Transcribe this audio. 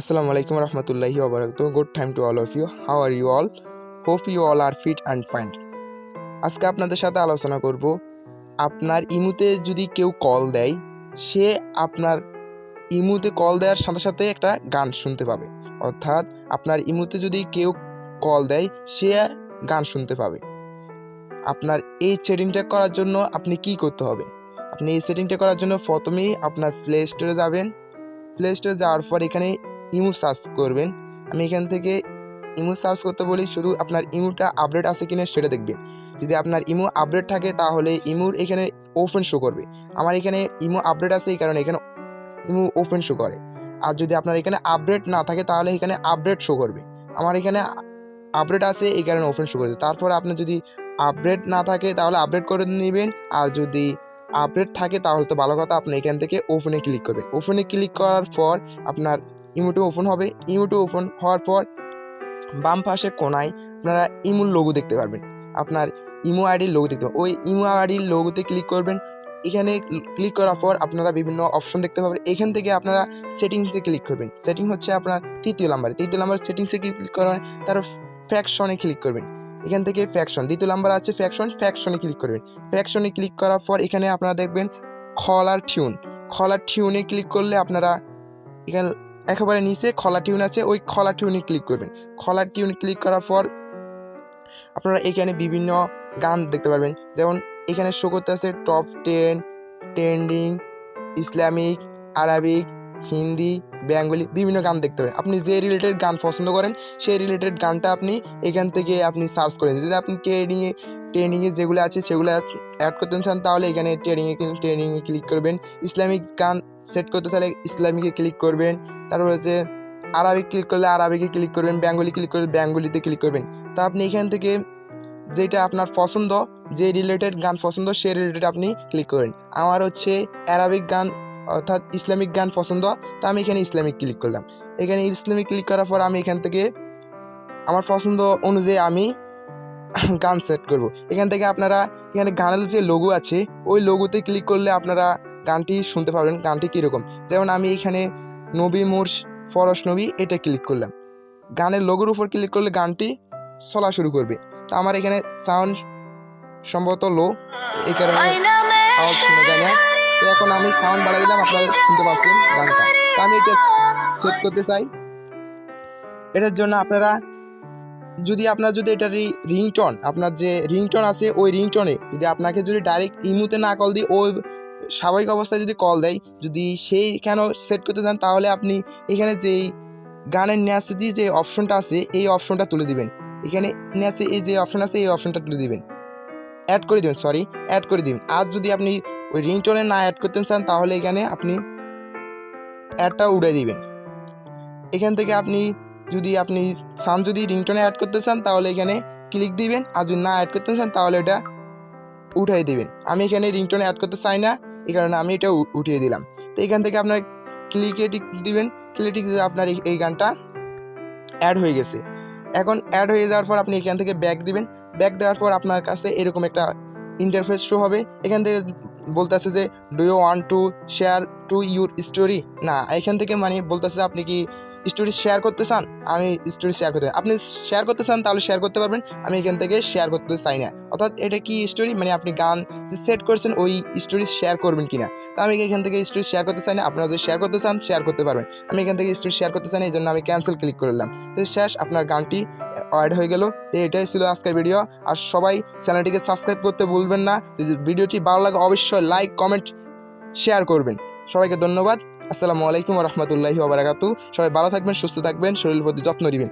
Assalamu আলাইকুম রহমতুল্লাহি wabarakatuh. Good time to all of you. How are you all Hope you all are fit and fine. আজকে আপনাদের সাথে আলোচনা করব, আপনার ইমুতে যদি কেউ কল দেয়, সে আপনার ইমুতে কল দেওয়ার সাথে সাথে একটা গান শুনতে পাবে অর্থাৎ আপনার ইমুতে যদি কেউ কল দেয়, সে গান শুনতে পাবে আপনার এই সেটিংটা করার জন্য আপনি কি করতে হবে আপনি এই সেটিংটা করার জন্য প্রথমেই আপনার প্লে স্টোরে যাবেন প্লে স্টোরে যাওয়ার পর এখানে ইমু সার্চ করবেন। আমি এখান থেকে ইমু সার্চ করতে বলি, শুধু আপনার ইমুটা আপডেট আছে কিনা সেটা দেখবেন। যদি আপনার ইমু আপডেট থাকে, তাহলে ইমুর এখানে ওপেন শো করবে। আমার এখানে ইমু আপডেট আছে এই কারণে এখানে ইমু ওপেন শো করে। আর যদি আপনার এখানে আপডেট না থাকে, তাহলে এখানে আপডেট শো করবে। আমার এখানে আপডেট আছে, এই কারণে ওপেন শো করবে। তারপরে আপনার যদি আপডেট না থাকে, তাহলে আপডেট করে নেবেন। আর যদি আপডেট থাকে, তাহলে তো ভালো কথা, আপনি এখান থেকে ওপেনে ক্লিক করবেন। ওপেনে ক্লিক করার পর আপনার ইমোটো ওপেন হবে। ইমোটো ওপেন হওয়ার পর বাম পাশে কোনায় আপনারা ইমুর লোগো দেখতে পারবেন। আপনার ইমো আইডির লোগো দেখতে ওই ইমো আইডির লোগোতে ক্লিক করবেন। এখানে ক্লিক করার পর আপনারা বিভিন্ন অপশন দেখতে পাবেন। এখান থেকে আপনারা সেটিংসে ক্লিক করবেন। সেটিং হচ্ছে আপনার তৃতীয় নাম্বারে তৃতীয় নাম্বার সেটিংসে ক্লিক করার তার ফ্যাকশনে ক্লিক করবেন। এখান থেকে ফ্যাকশন দ্বিতীয় নাম্বার আছে ফ্যাকশন ফ্যাকশনে ক্লিক করবেন। ফ্যাকশনে ক্লিক করার পর এখানে আপনারা দেখবেন খলার টিউন খলার টিউনে ক্লিক করলে আপনারা এখানে একেবারে নিচে খলা টিউন আছে, ওই খলা টিউনে ক্লিক করবেন। খলা টিউন ক্লিক করার পর আপনারা এখানে বিভিন্ন গান দেখতে পারবেন। যেমন এখানে শো করতে আছে top ten trending Islamic Arabic Hindi Bengali বিভিন্ন গান দেখতে পারেন। আপনি যে রিলেটেড গান পছন্দ করেন, সেই রিলেটেড গানটা আপনি এখান থেকে আপনি সার্চ করে যদি আপনি ট্রেনিংয়ে ট্রেনিংয়ে যেগুলো আছে সেগুলো অ্যাড করতে চান, তাহলে এখানে ট্রেনিংয়ে ট্রেনিংয়ে ক্লিক করবেন। ইসলামিক গান সেট করতে চাইলে ইসলামিকে ক্লিক করবেন। তারপর হচ্ছে আরবিক ক্লিক করলে আরবিকে ক্লিক করবেন বেঙ্গলি ক্লিক করলে বেঙ্গলিতে ক্লিক করবেন। তো আপনি এখান থেকে যেটা আপনার পছন্দ, যে রিলেটেড গান পছন্দ, সে রিলেটেড আপনি ক্লিক করেন আমার হচ্ছে অ্যারাবিক গান অর্থাৎ ইসলামিক গান পছন্দ, তো আমি এখানে ইসলামিক ক্লিক করলাম। এখানে ইসলামিক ক্লিক করার পর আমি এখান থেকে আমার পছন্দ অনুযায়ী আমি গান সেট করব। এখান থেকে আপনারা এখানে গানের যে লোগো আছে, ওই লোগোতে ক্লিক করলে আপনারা গানটি শুনতে পাবেন গানটি কীরকম। যেমন আমি এখানে নবী মুর্শ ফরস নবী এটা ক্লিক করলাম। গানের লোগোর উপর ক্লিক করলে গানটি চলা শুরু করবে। তো আমার এখানে সাউন্ড সম্ভবত লো এই কারণে আওয়াজ শোনা যায় না। তো এখন আমি সাউন্ড বাড়াই দিলাম আপনারা শুনতে পাচ্ছেন গানটা। তো আমি এটা সেট করতে চাই। এটার জন্য আপনারা যদি আপনার যদি এটা রিংটন আপনার যে রিংটন আছে ওই রিংটনে যদি আপনাকে যদি ডাইরেক্ট ইমুতে না কল দিই ওই স্বাভাবিক অবস্থায় যদি কল দেয়, যদি সেই কেন সেট করতে চান, তাহলে আপনি এখানে যেই গানের ন্যাসে দিয়ে যে অপশনটা আছে, এই অপশনটা তুলে দিবেন। এখানে ন্যাসে এই যে অপশন আছে, এই অপশনটা তুলে দিবেন। অ্যাড করে দিবেন সরি অ্যাড করে দিবেন। আর যদি আপনি ওই রিংটোনে না অ্যাড করতে চান, তাহলে এখানে আপনি অ্যাডটা উড়ে দিবেন। এখান থেকে আপনি যদি আপনি সাউন্ড যদি রিংটোনে অ্যাড করতে চান, তাহলে এখানে ক্লিক দিবেন। আর যদি না অ্যাড করতে চান, তাহলে এটা উঠাই দেবেন। আমি এখানে রিংটোনে অ্যাড করতে চাই না। এই কারণে আমি এটা উঠিয়ে দিলাম। তো এখান থেকে আপনার ক্লিকে টিক দিবেন ক্লিকে টিক আপনার এই- গানটা অ্যাড হয়ে গেছে। এখন অ্যাড হয়ে যাওয়ার পর আপনি এখান থেকে ব্যাক দিবেন। ব্যাক দেওয়ার পর আপনার কাছে এরকম একটা ইন্টারফেস শো হবে। এখান থেকে বলতে আছে যে do you want to share to your story না, এখান থেকে মানে বলতেছে আপনি কি স্টোরি শেয়ার করতে চান, আমি স্টোরি শেয়ার করতে আপনি শেয়ার করতে চান, তাহলে শেয়ার করতে পারবেন। আমি এখান থেকে শেয়ার করতে চাই না। অর্থাৎ এটা কি স্টোরি মানে আপনি গান সেট করছেন, ওই স্টোরি শেয়ার করবেন কিনা? তো আমি এখান থেকে স্টোরি শেয়ার করতে চাই না। আপনারা যদি শেয়ার করতে চান শেয়ার করতে পারবেন। আমি এখান থেকে স্টোরি শেয়ার করতে চাই না এই জন্য আমি ক্যান্সেল ক্লিক করলাম তো শেষ, আপনার গানটি অ্যাড হয়ে গেল। তো এটাই ছিল আজকের ভিডিও আর সবাই চ্যানেলটিকে সাবস্ক্রাইব করতে ভুলবেন না। যদি ভিডিওটি ভালো লাগে, অবশ্যই লাইক কমেন্ট শেয়ার করবেন। সবাইকে ধন্যবাদ। আসসালামু আলাইকুম রহমতুল্লাহি ওবরাকাতু সবাই ভালো থাকবেন সুস্থ থাকবেন শরীর প্রতি যত্ন নেবেন।